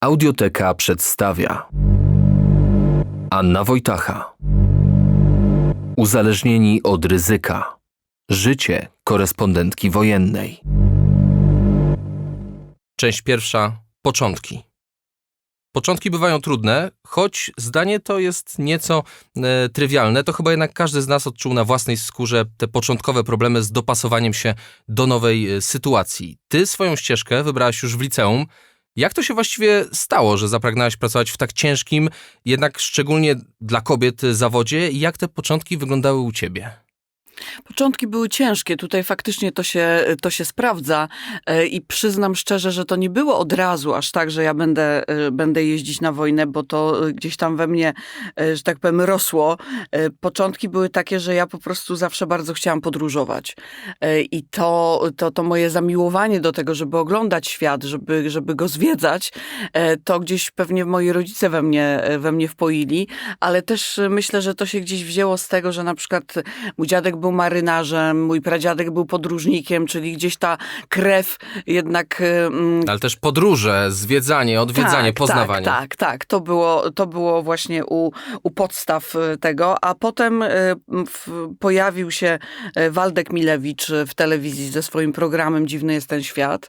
Audioteka przedstawia Anna Wojtacha Uzależnieni od ryzyka Życie korespondentki wojennej Część pierwsza. Początki. Początki bywają trudne, choć zdanie to jest nieco e, trywialne, to chyba jednak każdy z nas odczuł na własnej skórze te początkowe problemy z dopasowaniem się do nowej e, sytuacji. Ty swoją ścieżkę wybrałaś już w liceum. Jak to się właściwie stało, że zapragnałaś pracować w tak ciężkim, jednak szczególnie dla kobiet zawodzie? Jak te początki wyglądały u ciebie? Początki były ciężkie, tutaj faktycznie to się, to się sprawdza e, i przyznam szczerze, że to nie było od razu aż tak, że ja będę, e, będę jeździć na wojnę, bo to gdzieś tam we mnie, e, że tak powiem, rosło. Początki były takie, że ja po prostu zawsze bardzo chciałam podróżować i to, to, to moje zamiłowanie do tego, żeby oglądać świat, żeby, żeby go zwiedzać, to gdzieś pewnie moi rodzice we mnie, we mnie wpoili, ale też myślę, że to się gdzieś wzięło z tego, że na przykład mój dziadek był marynarzem, mój pradziadek był podróżnikiem, czyli gdzieś ta krew jednak... mm, Ale też podróże, zwiedzanie, odwiedzanie, tak, poznawanie. Tak, tak, tak. To było, to było właśnie u, u podstaw y, tego, a potem y, pojawił się y, Waldek Milewicz w telewizji ze swoim programem Dziwny jest ten świat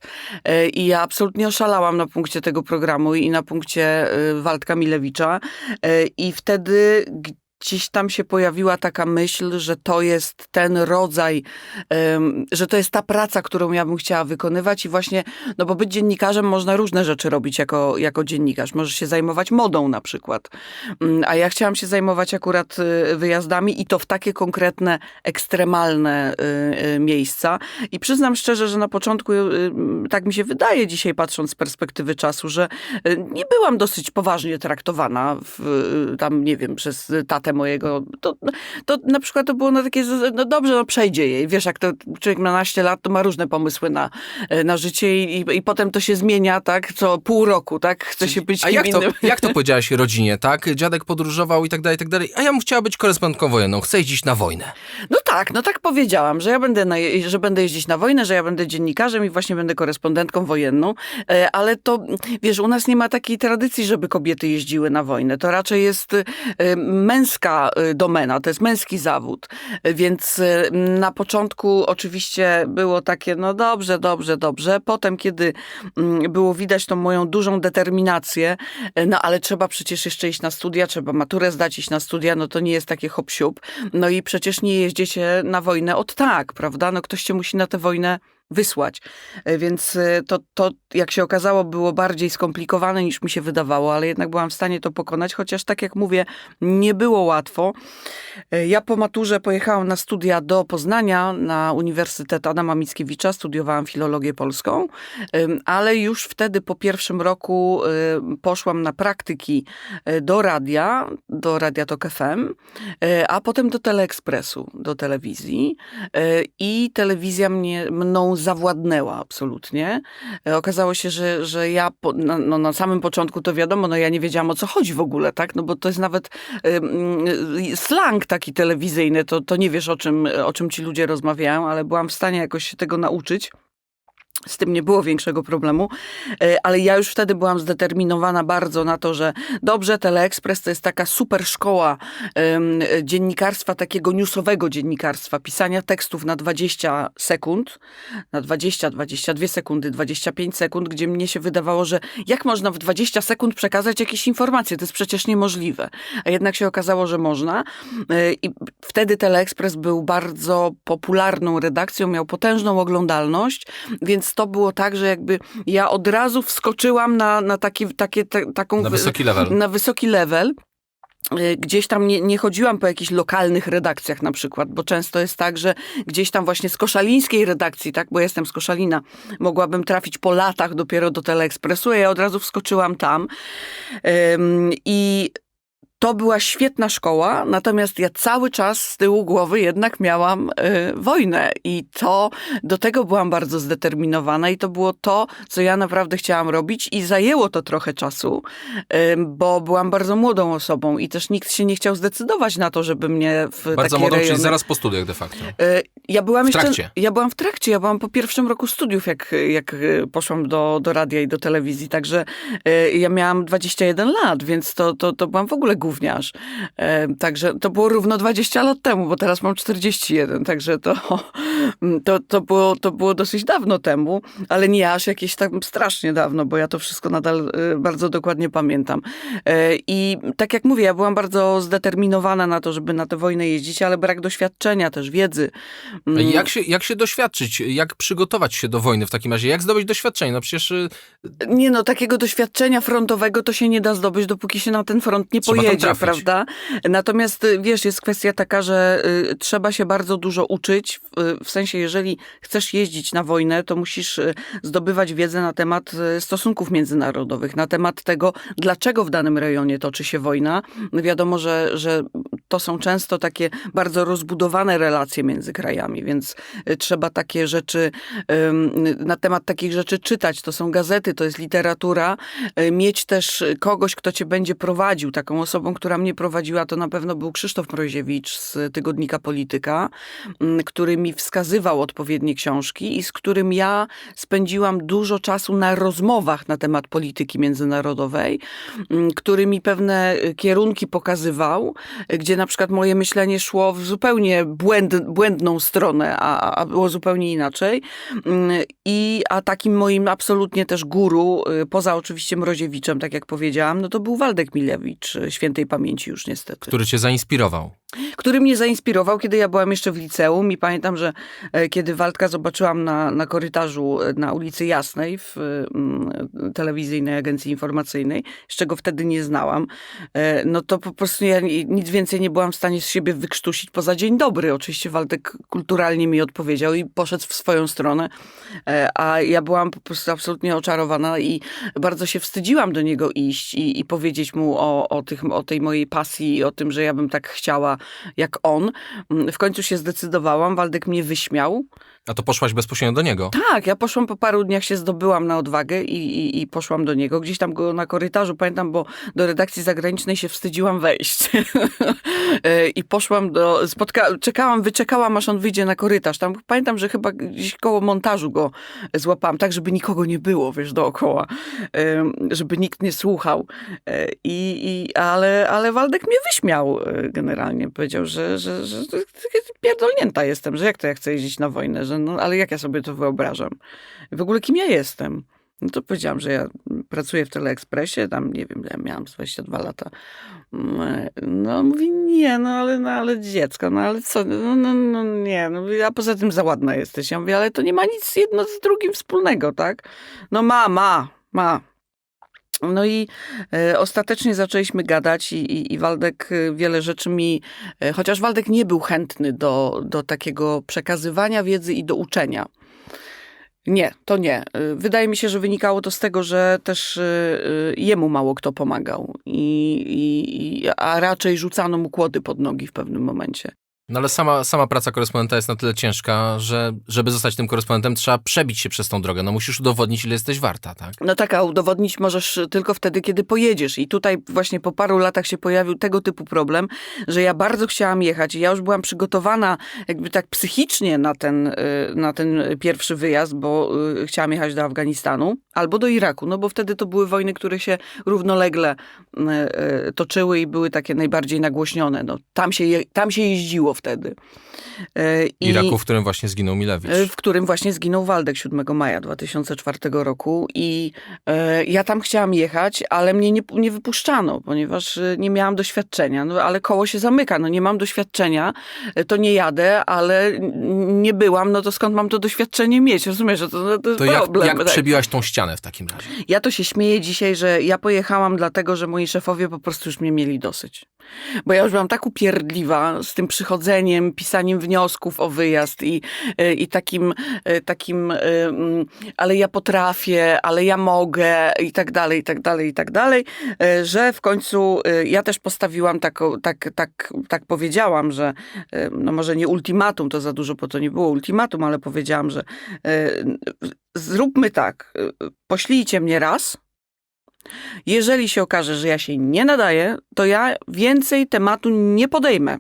i ja absolutnie oszalałam na punkcie tego programu i na punkcie Waldka Milewicza i wtedy gdzieś tam się pojawiła taka myśl, że to jest ten rodzaj, że to jest ta praca, którą ja bym chciała wykonywać i właśnie, no bo być dziennikarzem można różne rzeczy robić jako, jako dziennikarz. Możesz się zajmować modą na przykład. Mm, A ja chciałam się zajmować akurat y, wyjazdami i to w takie konkretne, ekstremalne y, y, miejsca. I przyznam szczerze, że na początku, y, tak mi się wydaje dzisiaj patrząc z perspektywy czasu, że nie byłam dosyć poważnie traktowana w, tam, nie wiem, przez tatę mojego. To, to na przykład to było na takie, no dobrze, no przejdzie jej. Wiesz, jak to człowiek ma naście lat, to ma różne pomysły na, na życie i, i, i potem to się zmienia, tak, co pół roku, tak, chce się być A jak to, innym. jak to powiedziałaś rodzinie, tak? Dziadek podróżował i tak dalej, i tak dalej. A ja bym chciała być korespondentką wojenną, chcę jeździć na wojnę. No tak, no tak powiedziałam, że ja będę, na, że będę jeździć na wojnę, że ja będę dziennikarzem i właśnie będę korespondentką wojenną, e, ale to, wiesz, u nas nie ma takiej tradycji, żeby kobiety jeździły na wojnę. To raczej jest e, męska e, domena, to jest męski zawód. Więc e, na początku oczywiście było takie, no dobrze, dobrze, dobrze. Potem, kiedy mm, było widać tą moją dużą determinację, e, no ale trzeba przecież jeszcze iść na studia, trzeba maturę zdać, iść na studia, no to nie jest takie hop siup. No i przecież nie jeździecie na wojnę od tak, prawda? No ktoś cię musi na tę wojnę wysłać. E, Więc e, to, to, jak się okazało, było bardziej skomplikowane niż mi się wydawało, ale jednak byłam w stanie to pokonać, chociaż tak jak mówię, nie było łatwo. E, Ja po maturze pojechałam na studia do Poznania, na Uniwersytet Adama Mickiewicza, studiowałam filologię polską, ale już wtedy po pierwszym roku poszłam na praktyki do radia, do Radia Tok FM, a potem do Teleekspresu, do telewizji i telewizja mnie, mną zawładnęła absolutnie. Y, Okazało się, że, że ja po, no, na samym początku to wiadomo, no ja nie wiedziałam o co chodzi w ogóle, tak, no bo to jest nawet y, slang taki telewizyjny, to, to nie wiesz o czym, o czym ci ludzie rozmawiają, ale byłam w stanie jakoś się tego nauczyć. Z tym nie było większego problemu, E, ale ja już wtedy byłam zdeterminowana bardzo na to, że dobrze, Teleekspres to jest taka super szkoła em, dziennikarstwa, takiego newsowego dziennikarstwa, pisania tekstów na 20 sekund, na 20, 22 sekundy, 25 sekund, gdzie mnie się wydawało, że jak można w 20 sekund przekazać jakieś informacje? To jest przecież niemożliwe. A jednak się okazało, że można. E, I wtedy Teleekspres był bardzo popularną redakcją, miał potężną oglądalność, więc to było tak, że jakby ja od razu wskoczyłam na, na taki, takie, ta, taką... Na wysoki level. Na wysoki level. Y, Gdzieś tam nie, nie chodziłam po jakichś lokalnych redakcjach na przykład, bo często jest tak, że gdzieś tam właśnie z koszalińskiej redakcji, tak, bo jestem z Koszalina, mogłabym trafić po latach dopiero do Teleekspresu, a ja od razu wskoczyłam tam. I to była świetna szkoła, natomiast ja cały czas z tyłu głowy jednak miałam y, wojnę i to do tego byłam bardzo zdeterminowana i to było to, co ja naprawdę chciałam robić i zajęło to trochę czasu, y, bo byłam bardzo młodą osobą i też nikt się nie chciał zdecydować na to, żeby mnie w Bardzo młodą, rejony... czyli zaraz po studiach de facto. E, Ja byłam W jeszcze. trakcie. Ja byłam w trakcie, ja byłam po pierwszym roku studiów, jak, jak e, poszłam do, do radia i do telewizji. Także e, ja miałam 21 lat, więc to, to, to byłam w ogóle gówniarz. Także to było równo 20 lat temu, bo teraz mam 41, także to, to, to, było, to było dosyć dawno temu, ale nie aż jakieś tam strasznie dawno, bo ja to wszystko nadal e, bardzo dokładnie pamiętam. E, I tak jak mówię, ja byłam bardzo zdeterminowana na to, żeby na tę wojnę jeździć, ale brak doświadczenia, też wiedzy. Mm, Jak się, jak się doświadczyć? Jak przygotować się do wojny w takim razie? Jak zdobyć doświadczenie? No przecież y, Nie no, takiego doświadczenia frontowego to się nie da zdobyć, dopóki się na ten front nie Trzeba tam trafić. prawda? Natomiast y, wiesz, jest kwestia taka, że y, trzeba się bardzo dużo uczyć, w, w sensie jeżeli chcesz jeździć na wojnę, to musisz y, zdobywać wiedzę na temat y, stosunków międzynarodowych, na temat tego, dlaczego w danym rejonie toczy się wojna. Wiadomo, że, że to są często takie bardzo rozbudowane relacje między krajami, więc y, trzeba takie rzeczy, na temat takich rzeczy czytać. To są gazety, to jest literatura. Y, Mieć też kogoś, kto cię będzie prowadził. Taką osobą, która mnie prowadziła, to na pewno był Krzysztof Mroziewicz z tygodnika Polityka, ym, który mi wskazywał odpowiednie książki i z którym ja spędziłam dużo czasu na rozmowach na temat polityki międzynarodowej, ym, który mi pewne y, kierunki pokazywał, gdzie na przykład moje myślenie szło w zupełnie błęd, błędną stronę, a, a było zupełnie inaczej. Mm, I, a takim moim absolutnie też guru, y, poza oczywiście Mroziewiczem, tak jak powiedziałam, no to był Waldek Milewicz, y, świętej pamięci już niestety który cię zainspirował. Który mnie zainspirował, kiedy ja byłam jeszcze w liceum i pamiętam, że e, kiedy Waldka zobaczyłam na, na korytarzu e, na ulicy Jasnej w mm, telewizyjnej agencji informacyjnej, z czego wtedy nie znałam, e, no to po prostu ja ni- nic więcej nie byłam w stanie z siebie wykrztusić poza dzień dobry. Oczywiście Waldek kulturalnie mi odpowiedział i poszedł w swoją stronę, a ja byłam po prostu absolutnie oczarowana i bardzo się wstydziłam do niego iść i, i powiedzieć mu o, o, tych, o tej mojej pasji i o tym, że ja bym tak chciała jak on. Mm, W końcu się zdecydowałam, Waldek mnie wyśmiał. A to poszłaś bezpośrednio do niego. Tak, ja poszłam po paru dniach, się zdobyłam na odwagę i, i, i poszłam do niego. Gdzieś tam go na korytarzu, pamiętam, bo do redakcji zagranicznej się wstydziłam wejść. I poszłam do, spotka, czekałam, wyczekałam, aż on wyjdzie na korytarz. Tam pamiętam, że chyba gdzieś koło montażu go złapałam, tak, żeby nikogo nie było, wiesz, dookoła, żeby nikt nie słuchał. E, I, i, ale, ale Waldek mnie wyśmiał e, generalnie. Powiedział, że, że, że, że pierdolnięta jestem, że jak to ja chcę jeździć na wojnę, że no, ale jak ja sobie to wyobrażam? W ogóle kim ja jestem? No to powiedziałam, że ja pracuję w Teleekspresie, tam nie wiem, ja miałam z 22 lata. Mm, No mówi, nie, no ale, no ale dziecko, no ale co, no, no, no nie, no, a poza tym za ładna jesteś. Ja mówię, ale to nie ma nic jedno z drugim wspólnego, tak? No ma, ma, ma. No i e, ostatecznie zaczęliśmy gadać i, i, i Waldek e, wiele rzeczy mi, e, chociaż Waldek nie był chętny do, do takiego przekazywania wiedzy i do uczenia. Nie, to nie. Wydaje mi się, że wynikało to z tego, że też jemu mało kto pomagał, i, i, a raczej rzucano mu kłody pod nogi w pewnym momencie. No ale sama, sama praca korespondenta jest na tyle ciężka, że żeby zostać tym korespondentem, trzeba przebić się przez tą drogę. No musisz udowodnić, ile jesteś warta, tak? No tak, a udowodnić możesz tylko wtedy, kiedy pojedziesz. I tutaj właśnie po paru latach się pojawił tego typu problem, że ja bardzo chciałam jechać i ja już byłam przygotowana jakby tak psychicznie na ten, y, na ten pierwszy wyjazd, bo y, chciałam jechać do Afganistanu albo do Iraku, no bo wtedy to były wojny, które się równolegle y, toczyły i były takie najbardziej nagłośnione. No, tam, się tam się jeździło wtedy. Y, i- Iraku, w którym właśnie zginął Milewicz. w którym właśnie zginął Waldek 7 maja 2004 roku i e, ja tam chciałam jechać, ale mnie nie, nie wypuszczano, ponieważ e, nie miałam doświadczenia. No ale koło się zamyka, no nie mam doświadczenia, e, to nie jadę, ale nie byłam, no to skąd mam to doświadczenie mieć? Rozumiesz, że to, no, to jest To jak, problem. jak tak. przebiłaś tą ścianę? w takim razie. Ja to się śmieję dzisiaj, że ja pojechałam dlatego, że moi szefowie po prostu już mnie mieli dosyć. Bo ja już byłam tak upierdliwa z tym przychodzeniem, pisaniem wniosków o wyjazd i, e, i takim, e, takim, e, mm, ale ja potrafię, ale ja mogę i tak dalej, i tak dalej, i tak dalej, że w końcu ja też postawiłam taką, tak, tak, tak powiedziałam, że no może nie ultimatum, to za dużo, bo to nie było ultimatum, ale powiedziałam, że zróbmy tak, poślijcie mnie raz. Jeżeli się okaże, że ja się nie nadaję, to ja więcej tematu nie podejmę.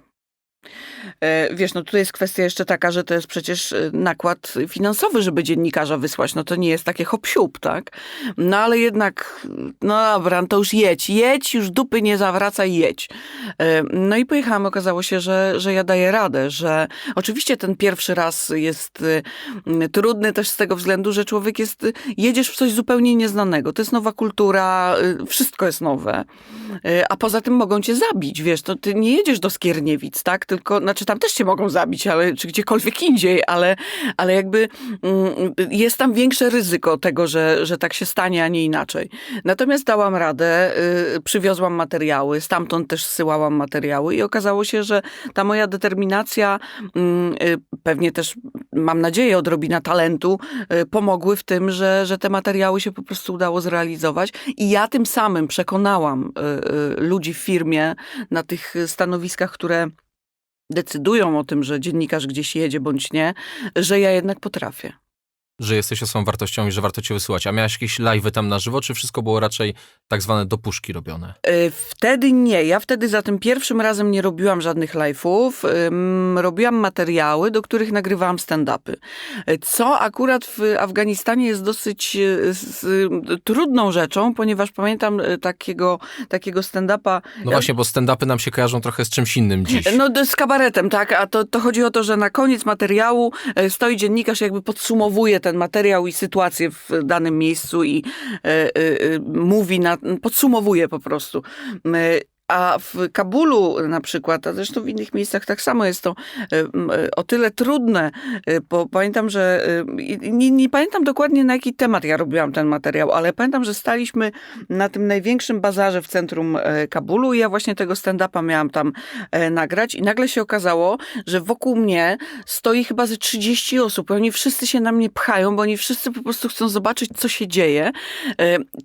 E, Wiesz, no tutaj jest kwestia jeszcze taka, że to jest przecież e, nakład finansowy, żeby dziennikarza wysłać. No to nie jest takie hop tak? No ale jednak, no dobra, no to już jedź, jedź, już dupy nie zawracaj, jedź. E, No i pojechałam, okazało się, że, że ja daję radę, że oczywiście ten pierwszy raz jest trudny też z tego względu, że człowiek jest, jedziesz w coś zupełnie nieznanego. To jest nowa kultura, wszystko jest nowe. A poza tym mogą cię zabić, wiesz, to ty nie jedziesz do Skierniewic, tak? Tylko, znaczy tam też cię mogą zabić, ale czy gdziekolwiek indziej, ale, ale jakby mm, jest tam większe ryzyko tego, że, że tak się stanie, a nie inaczej. Natomiast dałam radę, y, przywiozłam materiały, stamtąd też zsyłałam materiały i okazało się, że ta moja determinacja, mm, y, pewnie też mam nadzieję odrobina talentu, y, pomogły w tym, że, że te materiały się po prostu udało zrealizować i ja tym samym przekonałam ludzi w firmie na tych stanowiskach, które decydują o tym, że dziennikarz gdzieś jedzie bądź nie, że ja jednak potrafię. Że jesteś osobą wartością i że warto cię wysyłać. A miałeś jakieś live'y tam na żywo, czy wszystko było raczej tak zwane do puszki robione? Y, Wtedy nie. Ja wtedy za tym pierwszym razem nie robiłam żadnych live'ów. Robiłam materiały, do których nagrywałam stand-upy. Y, Co akurat w Afganistanie jest dosyć y, trudną rzeczą, ponieważ pamiętam takiego, takiego stand-upa. No właśnie, bo stand-upy nam się kojarzą trochę z czymś innym dziś. No z kabaretem, tak, a to, to chodzi o to, że na koniec materiału e, stoi dziennikarz, jakby podsumowuje ten materiał i sytuację w danym miejscu i e, e, e, mówi, na, podsumowuje po prostu. A w Kabulu na przykład, a zresztą w innych miejscach tak samo jest to e, e, o tyle trudne, e, bo pamiętam, że nie, nie pamiętam dokładnie na jaki temat ja robiłam ten materiał, ale pamiętam, że staliśmy na tym największym bazarze w centrum Kabulu i ja właśnie tego stand-upa miałam tam nagrać i nagle się okazało, że wokół mnie stoi chyba ze 30 osób i oni wszyscy się na mnie pchają, bo oni wszyscy po prostu chcą zobaczyć, co się dzieje.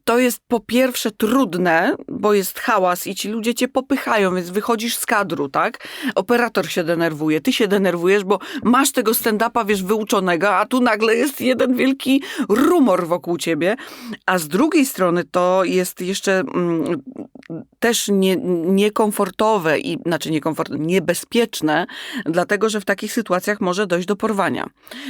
To jest po pierwsze trudne, bo jest hałas i ci ludzie cię popychają, więc wychodzisz z kadru, tak? Operator się denerwuje, ty się denerwujesz, bo masz tego stand-upa, wiesz, wyuczonego, a tu nagle jest jeden wielki rumor wokół ciebie. A z drugiej strony to jest jeszcze mm, też nie, niekomfortowe i znaczy niekomfortowe, niebezpieczne, dlatego że w takich sytuacjach może dojść do porwania.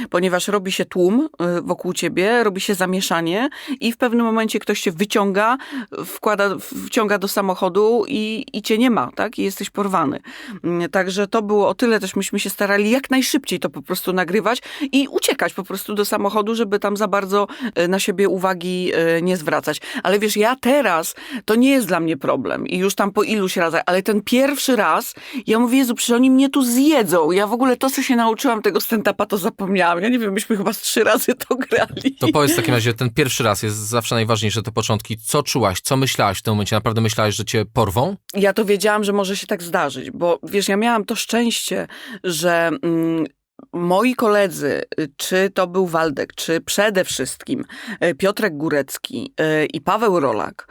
Ponieważ robi się tłum y, wokół ciebie, robi się zamieszanie i w pewnym momencie ktoś cię wyciąga, wkłada, wciąga do samochodu i, i cię nie ma, tak? I jesteś porwany. Mm, Także to było o tyle też myśmy się starali jak najszybciej to po prostu nagrywać i uciekać po prostu do samochodu, żeby tam za bardzo y, na siebie uwagi y, nie zwracać. Ale wiesz, ja teraz, to nie jest dla mnie problem i już tam po iluś razach, ale ten pierwszy raz, ja mówię, Jezu, przecież oni mnie tu zjedzą. Ja w ogóle to, co się nauczyłam tego stand-upa, to zapomniałam. Ja nie wiem, myśmy chyba z trzy razy to grali. To powiedz w takim razie, ten pierwszy raz jest zawsze najważniejsze, te początki. Co czułaś, co myślałaś w tym momencie? Naprawdę myślałaś, że cię porwą? ja to wiedziałam, że może się tak zdarzyć, bo wiesz, ja miałam to szczęście, że mm, moi koledzy, y, czy to był Waldek, czy przede wszystkim y, Piotrek Górecki y, i Paweł Rolak,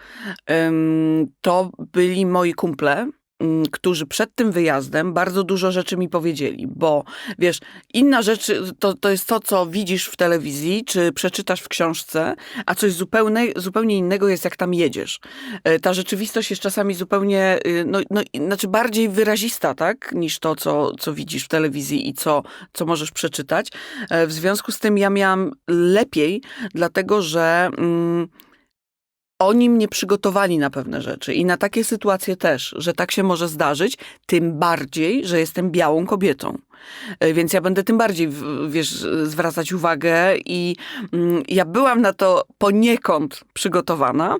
to byli moi kumple, którzy przed tym wyjazdem bardzo dużo rzeczy mi powiedzieli, bo wiesz, inna rzecz to, to jest to, co widzisz w telewizji, czy przeczytasz w książce, a coś zupełnie, zupełnie innego jest, jak tam jedziesz. E, ta rzeczywistość jest czasami zupełnie, y, no, no, znaczy bardziej wyrazista, tak, niż to, co, co widzisz w telewizji i co, co możesz przeczytać. E, W związku z tym ja miałam lepiej, dlatego że mm, oni mnie przygotowali na pewne rzeczy i na takie sytuacje też, że tak się może zdarzyć, tym bardziej, że jestem białą kobietą. E, Więc ja będę tym bardziej, wiesz, zwracać uwagę i mm, ja byłam na to poniekąd przygotowana,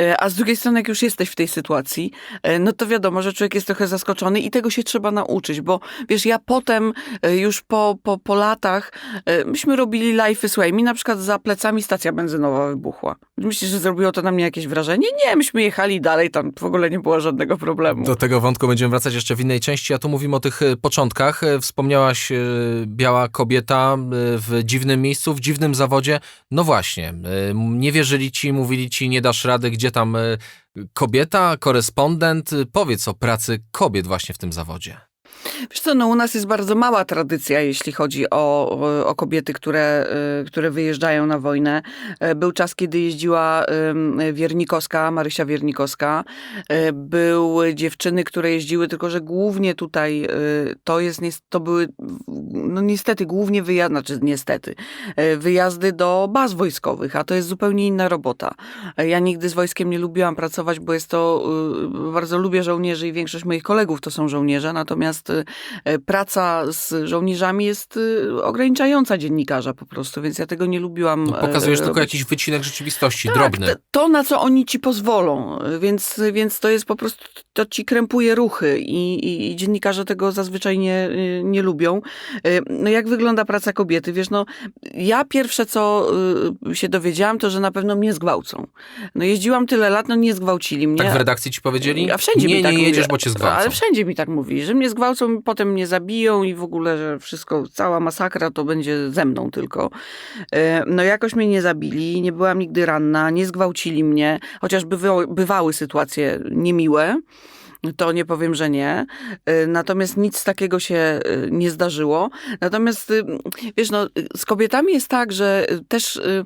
e, a z drugiej strony, jak już jesteś w tej sytuacji, e, no to wiadomo, że człowiek jest trochę zaskoczony i tego się trzeba nauczyć, bo wiesz, ja potem już po, po, po latach, myśmy robili live'y, słuchaj, mi na przykład za plecami stacja benzynowa wybuchła. Myślisz, że zrobiło to na mnie jakieś wrażenie? Nie, myśmy jechali dalej, tam w ogóle nie było żadnego problemu. Do tego wątku będziemy wracać jeszcze w innej części, a tu mówimy o tych początkach. E, Wspomniałaś e, biała kobieta e, w dziwnym miejscu, w dziwnym zawodzie. No właśnie, e, nie wierzyli ci, mówili ci nie dasz rady, gdzie tam kobieta, korespondent. Powiedz o pracy kobiet właśnie w tym zawodzie. Wiesz co, no u nas jest bardzo mała tradycja, jeśli chodzi o, o kobiety, które, y, które wyjeżdżają na wojnę. E, Był czas, kiedy jeździła Wiernikowska, Marysia Wiernikowska. E, Były dziewczyny, które jeździły, tylko że głównie tutaj y, to jest, to były, no niestety, głównie wyjazdy, znaczy niestety, e, wyjazdy do baz wojskowych, a to jest zupełnie inna robota. Ja nigdy z wojskiem nie lubiłam pracować, bo jest to, y, bardzo lubię żołnierzy i większość moich kolegów to są żołnierze, natomiast e, praca z żołnierzami jest y, ograniczająca dziennikarza po prostu, więc ja tego nie lubiłam. No, e, pokazujesz tylko robić. jakiś wycinek rzeczywistości, Tak, drobny. to- na co oni ci pozwolą, więc, więc to jest po prostu, to ci krępuje ruchy i, i, i dziennikarze tego zazwyczaj nie, nie lubią. No jak wygląda praca kobiety? Wiesz, no ja pierwsze co się dowiedziałam, to że na pewno mnie zgwałcą. No jeździłam tyle lat, no nie zgwałcili mnie. Tak w redakcji ci powiedzieli? A wszędzie nie, mi tak nie mówi. jedziesz, bo cię zgwałcą. Ale wszędzie mi tak mówi, że mnie zgwałcą, potem mnie zabiją i w ogóle, że wszystko, cała masakra to będzie ze mną tylko. E, No jakoś mnie nie zabili, nie byłam nigdy ranna, nie zgwałcili mnie, chociaż bywa, bywały sytuacje niemiłe. To nie powiem, że nie. E, Natomiast nic takiego się e, nie zdarzyło. Natomiast, y, wiesz, no, z kobietami jest tak, że też y,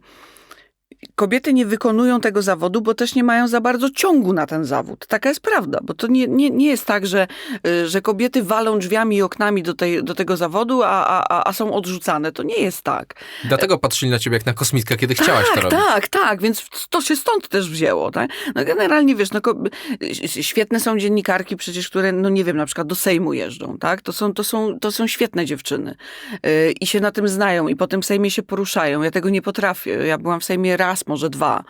kobiety nie wykonują tego zawodu, bo też nie mają za bardzo ciągu na ten zawód. Taka jest prawda, bo to nie, nie, nie jest tak, że, y, że kobiety walą drzwiami i oknami do, tej, do tego zawodu, a, a, a- są odrzucane. To nie jest tak. Dlatego patrzyli na ciebie jak na kosmitkę, kiedy chciałaś tak, to robić. Tak, tak, więc to się stąd też wzięło. Tak? No generalnie, wiesz, no, ko- świetne są dziennikarki przecież, które, no nie wiem, na przykład do Sejmu jeżdżą. Tak? To, są, to, są, to są świetne dziewczyny yy, i się na tym znają i po tym Sejmie się poruszają. Ja tego nie potrafię. Ja byłam w Sejmie raz, może dwa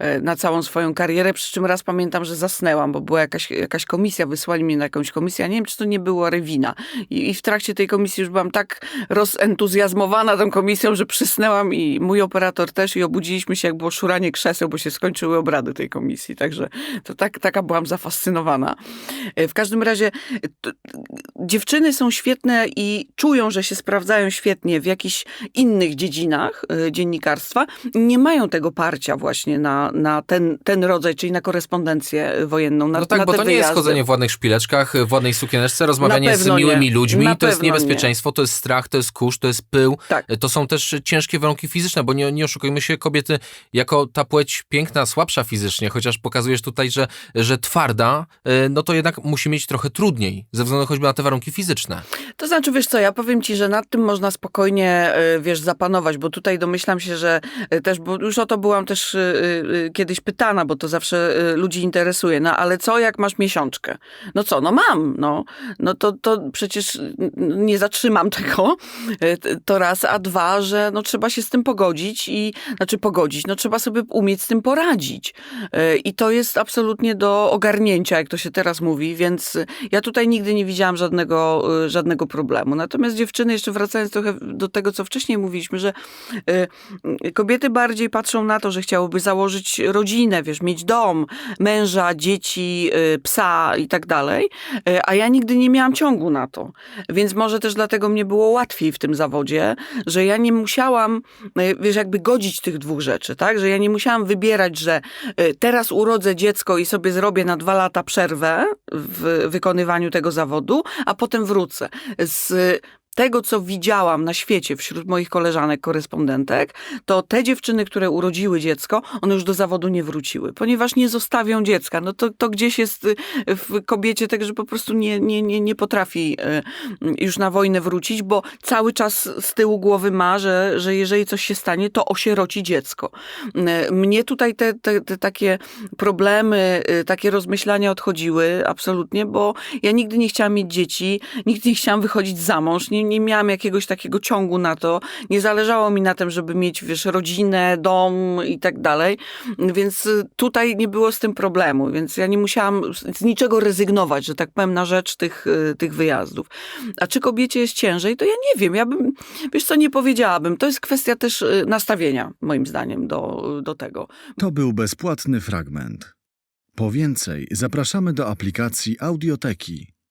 yy, na całą swoją karierę, przy czym raz pamiętam, że zasnęłam, bo była jakaś, jakaś komisja, wysłali mnie na jakąś komisję, ja nie wiem, czy to nie było Rewina. I, I w trakcie tej komisji już byłam tak rozentuzjazmowana tą komisją, że przysnęłam i mój operator też i obudziliśmy się, jak było szuranie krzeseł, bo się skończyły obrady tej komisji. Także to tak, taka byłam zafascynowana. E, W każdym razie e, t- dziewczyny są świetne i czują, że się sprawdzają świetnie w jakichś innych dziedzinach e, dziennikarstwa. Nie mają tego parcia właśnie na, na ten, ten rodzaj, czyli na korespondencję wojenną. Na, No tak, bo to nie jest chodzenie w ładnych szpileczkach, w ładnej sukieneczce, rozmawianie z miłymi nie. ludźmi, Na to jest pewno nie. niebezpieczeństwo, to jest strach, to jest kurz, to jest pył. Tak. To są też ciężkie warunki fizyczne, bo nie, nie oszukujmy się, kobiety jako ta płeć piękna, słabsza fizycznie, chociaż pokazujesz tutaj, że, że twarda, e, no to jednak musi mieć trochę trudniej, ze względu choćby na te warunki fizyczne. To znaczy, wiesz co, ja powiem ci, że nad tym można spokojnie, y, wiesz, zapanować, bo tutaj domyślam się, że y, też, bo już o to byłam też y, y, kiedyś pytana, bo to zawsze y, ludzi interesuje, no ale co jak masz miesiączkę? No co, no mam, no, no to, to przecież y, nie zatrzymam tego, y, to raz, a dwa, że no trzeba się z tym pogodzić i, znaczy pogodzić, no trzeba sobie umieć z tym poradzić. Y, I to jest absolutnie do ogarnięcia, jak to się teraz mówi, więc y, ja tutaj nigdy nie widziałam żadnego, y, żadnego problemu. Natomiast dziewczyny, jeszcze wracając trochę do tego, co wcześniej mówiliśmy, że y, kobiety bardziej patrzą na to, że chciałyby założyć rodzinę, wiesz, mieć dom, męża, dzieci, y, psa i tak dalej, y, a ja nigdy nie miałam ciągu na to. Więc może też dlatego mnie było łatwiej w tym zawodzie, że ja nie musiałam, y, wiesz, jakby godzić tych dwóch rzeczy, tak? Że ja nie musiałam wybierać, że teraz urodzę dziecko i sobie zrobię na dwa lata przerwę w wykonywaniu tego zawodu, a potem wrócę. Z tego, co widziałam na świecie wśród moich koleżanek, korespondentek, to te dziewczyny, które urodziły dziecko, one już do zawodu nie wróciły, ponieważ nie zostawią dziecka. No to, to gdzieś jest y, w kobiecie tak, że po prostu nie, nie, nie, nie potrafi y, już na wojnę wrócić, bo cały czas z tyłu głowy ma, że, że jeżeli coś się stanie, to osieroci dziecko. Y, Mnie tutaj te, te, te takie problemy, takie rozmyślania odchodziły absolutnie, bo ja nigdy nie chciałam mieć dzieci, nigdy nie chciałam wychodzić za mąż, nie, nie miałam jakiegoś takiego ciągu na to. Nie zależało mi na tym, żeby mieć, wiesz, rodzinę, dom i tak dalej. Więc y, tutaj nie było z tym problemu, więc ja nie musiałam z- niczego rezygnować, że tak powiem, na rzecz tych, y, tych wyjazdów. A czy kobiecie jest ciężej, to ja nie wiem. Ja bym, wiesz co, nie powiedziałabym. To jest kwestia też y, nastawienia, moim zdaniem, do, do tego. To był bezpłatny fragment. Po więcej zapraszamy do aplikacji Audioteki